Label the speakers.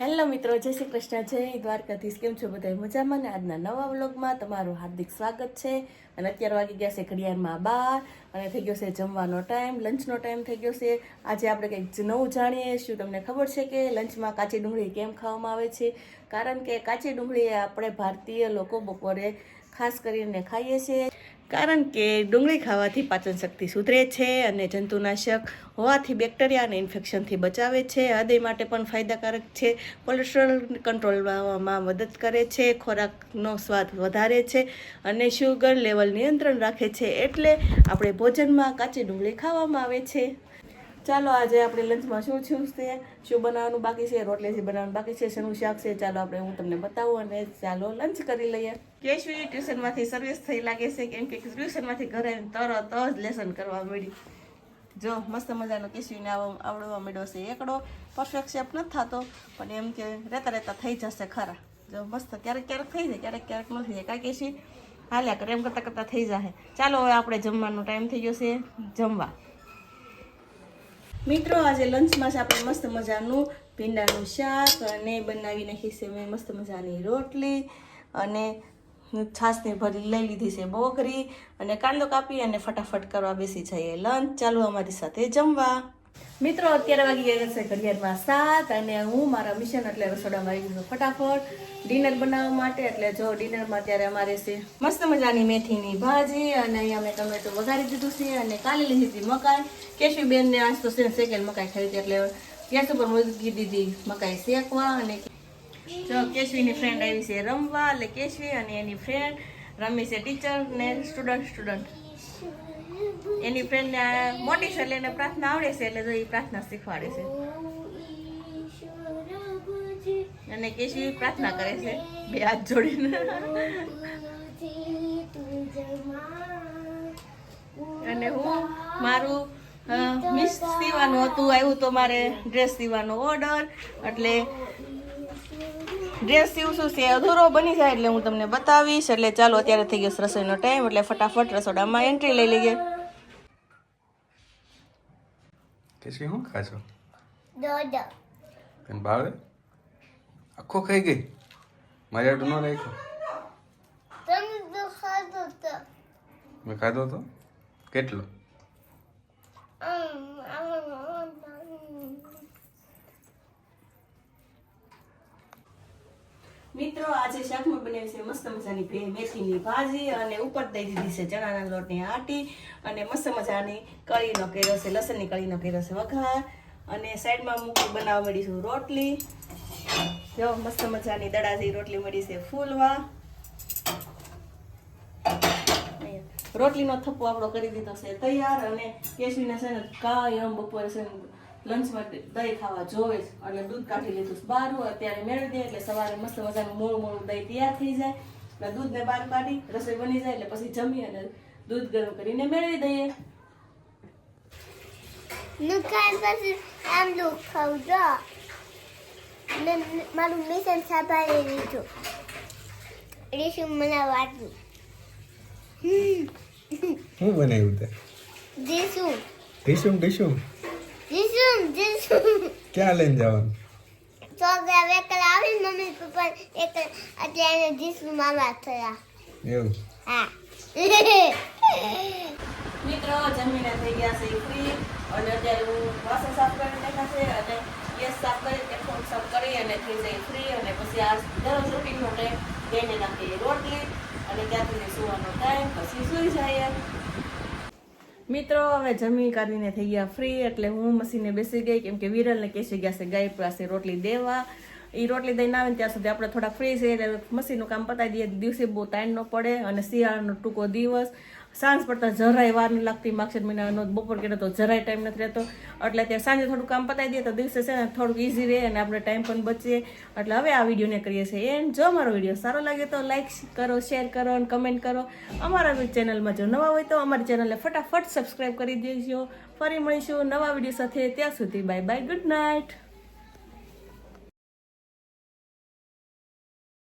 Speaker 1: Hello મિત્રો, જય શ્રી કૃષ્ણ, જય દ્વારકાધીશ. કેમ છો બધા મજામાં ને? આજના નવા વ્લોગમાં તમારું હાર્દિક સ્વાગત છે. અને અત્યારે વાગી ગયા છે ઘડિયાળમાં બાર, અને થઈ ગયો છે જમવાનો ટાઈમ, લંચનો ટાઈમ થઈ ગયો છે. આજે આપણે કંઈક નવું જાણીએ શું તમને ખબર છે કે લંચમાં કાચી ડુંગળી કેમ ખાવામાં આવે છે? કારણ કે કાચી ડુંગળી આપણે ભારતીય લોકો બપોરે ખાસ કરીને ખાઈએ છીએ. કારણ કે ડુંગળી ખાવાથી પાચન શક્તિ સુધરે છે અને જંતુનાશક હોવાથી બેક્ટેરિયા અને ઇન્ફેક્શનથી બચાવે છે. હૃદય માટે પણ ફાયદાકારક છે. કોલેસ્ટ્રોલ કંટ્રોલમાં મદદ કરે છે. ખોરાકનો સ્વાદ વધારે છે અને શુગર લેવલ નિયંત્રણ રાખે છે. એટલે આપણે ભોજનમાં કાચી ડુંગળી ખાવામાં આવે છે. ચાલો આજે આપણે લંચમાં શું છું છે, શું બનાવવાનું બાકી છે, રોટલી જે બનાવવાનું બાકી છે, શેનું શાક છે, ચાલો આપણે હું તમને બતાવું અને ચાલો લંચ કરી લઈએ. કેશવી ટ્યુશનમાંથી સર્વિસ થઈ લાગે છે, કેમ કે ટ્યુશનમાંથી ઘરે તરત જ લેસન કરવા મળી જો, મસ્ત મજાનો કેશવીને આવ- આવડવા માંડ્યો છે, એકડો પરફેક્ટ શેપ નથી થતો, પણ એમ કે રહેતા રહેતા થઈ જશે ખરા. જો, મસ્ત ક્યારેક ક્યારેક થઈ જાય, ક્યારેક ક્યારેક નથી થાય કાંઈ કેશવી, હાલ્યા કરે, એમ કરતાં કરતાં થઈ જશે ચાલો, હવે આપણે જમવાનો ટાઈમ થઈ ગયો છે, જમવા. મિત્રો, આજે લંચમાં છે આપણે મસ્ત મજાનું ભીંડાનું શાક અને બનાવી નાખી છે મેં મસ્ત મજાની રોટલી અને છાશની ભરી લઈ લીધી છે બોગરી અને કાંદો કાપી અને ફટાફટ કરવા બેસી જઈએ લંચ ચાલો અમારી સાથે જમવા. મિત્રો, અત્યારે વાગી ગયા છે ઘડિયાળમાં સાત અને હું મારા મિશન એટલે રસોડામાં આવી ગયું ફટાફટ. ડિનર બનાવવા માટે, એટલે જો ડિનરમાં અત્યારે અમારે છે મસ્ત મજાની મેથીની ભાજી અને અહીંયા મેં ટમેટું વઘારી દીધું છે અને કાલે લીધી હતી મકાઈ. કેશવી બેનને આજ તો છે સેકન્ડ મકાઈ હતી, એટલે ગેસ ઉપર મૂકી દીધી મકાઈ શેકવા અને જો કેશવીની ફ્રેન્ડ આવી છે રમવા, એટલે કેશવી અને એની ફ્રેન્ડ રમી છે ટીચર ને સ્ટુડન્ટ સ્ટુડન્ટ એની ફ્રેન્ડને મોટી છે એટલે એને પ્રાર્થના આવડે છે, એટલે જો એ પ્રાર્થના શીખવાડે છે. અને કેશી પ્રાર્થના કરે છે, બે હાથ જોડીને. અને હું મારું મિસ સીવાનું હતું આવ્યું તો મારે ડ્રેસ સીવાનો ઓર્ડર એટલે ડ્રેસ સીવશું છે અધૂરો બની જાય એટલે હું તમને બતાવીશ, એટલે ચાલો અત્યારે થઈ ગયો રસોઈનો ટાઈમ એટલે ફટાફટ રસોડામાં એન્ટ્રી લઈ લઈએ.
Speaker 2: કે છે શું ખાશો
Speaker 3: દોડો
Speaker 2: તને ભાવે? આખો ખાઈ ગઈ? મારી આટલું ન રાખ્યો?
Speaker 3: તમે તો ખાધો તો.
Speaker 2: મેં ખાધો તો? કેટલો?
Speaker 3: આમ,
Speaker 1: આજે શાકમાં બનાવી છે મસ્ત મજાની ભે મેથીની ભાજી અને ઉપર દઈ દીધી છે ચણાના લોટની આટી અને મસ્ત મજાની કળીનો કર્યો છે, લસણની કળીનો કર્યો છે વઘાર. અને સાઈડમાં મૂકી બનાવવા મળીશું રોટલી. જો, મસ્ત મજાની દડાજી રોટલી મળી છે ફૂલવા. રોટલીનો થપ્પો આપણો કરી દીધો છે તૈયાર અને કેસવીને છે ને કાયમ બપોરે છે ને માટે દહીં ખાવા જોવે જ એટલે દૂધ કાઢી લીધું બારું બહાર અત્યારે મેળવી દે એટલે સવારે મસ્ત મજાનું મોળું મોળું દહીં તૈયાર થઈ જાય. એટલે દૂધને બહાર કાઢી રસોઈ બની જાય એટલે પછી જમી અને દૂધ ગરમ કરીને મેળવી દઈએ.
Speaker 3: નુકાન પછી આમ લોક ખાવ જો. ને મારું મિશન સાંભળી લીધું. રીશું મને વાટલું
Speaker 2: શું બનાવ્યું તે?
Speaker 3: જીસું જીસું
Speaker 2: ક્યાં લઈને જવાનું?
Speaker 3: છોકરા વેકલ આવી મમ્મી પપ્પા એક અત્યારે જીસુ મામા થયા.
Speaker 2: એવું?
Speaker 3: હા.
Speaker 1: મિત્રો જમીને થઈ ગયા છે ફ્રી અને અત્યારે હું વાસણ સાફ કરી નાખ્યા છે અને ગેસ સાફ કરી ટેફોન સાફ કરી અને થઈ જાય ફ્રી અને પછી આ દરરોજ રૂટીન માટે જઈને નાખીએ રોટલી. અને ત્યાંથી સુવાનો ટાઈમ પછી સુઈ જાય મિત્રો, હવે જમી કાઢીને થઈ ગયા ફ્રી એટલે હું મસીને બેસી ગઈ, કેમ કે વિરલને કેસી ગયા છે ગાય પાસે રોટલી દેવા. એ રોટલી દઈને આવે ત્યાં સુધી આપણે થોડા ફ્રી છે, એટલે મસીનું કામ પતાવી દઈએ. દિવસે બહુ ટાઈમ ન પડે અને શિયાળાનો ટૂંકો દિવસ. સાંજ પડતા જરાય વાર ન લાગતી માક્ષર મહિનાનો બપોર કેટલો તો જરાય ટાઈમ નથી રહેતો. એટલે ત્યાં સાંજે થોડું કામ પતાવી દઈએ તો દિવસે છે ને થોડુંક ઇઝી રહે અને આપણે ટાઈમ પણ બચીએ. એટલે હવે આ વિડીયોને કરીએ છીએ. એન્ડ જો અમારો વીડિયો સારો લાગે તો લાઇક કરો શેર કરો અને કમેન્ટ કરો. અમારા ચેનલમાં જો નવા હોય તો અમારી ચેનલને ફટાફટ સબસ્ક્રાઈબ કરી દેજો. ફરી મળીશું નવા વીડિયો સાથે. ત્યાં સુધી બાય બાય ગુડ નાઇટ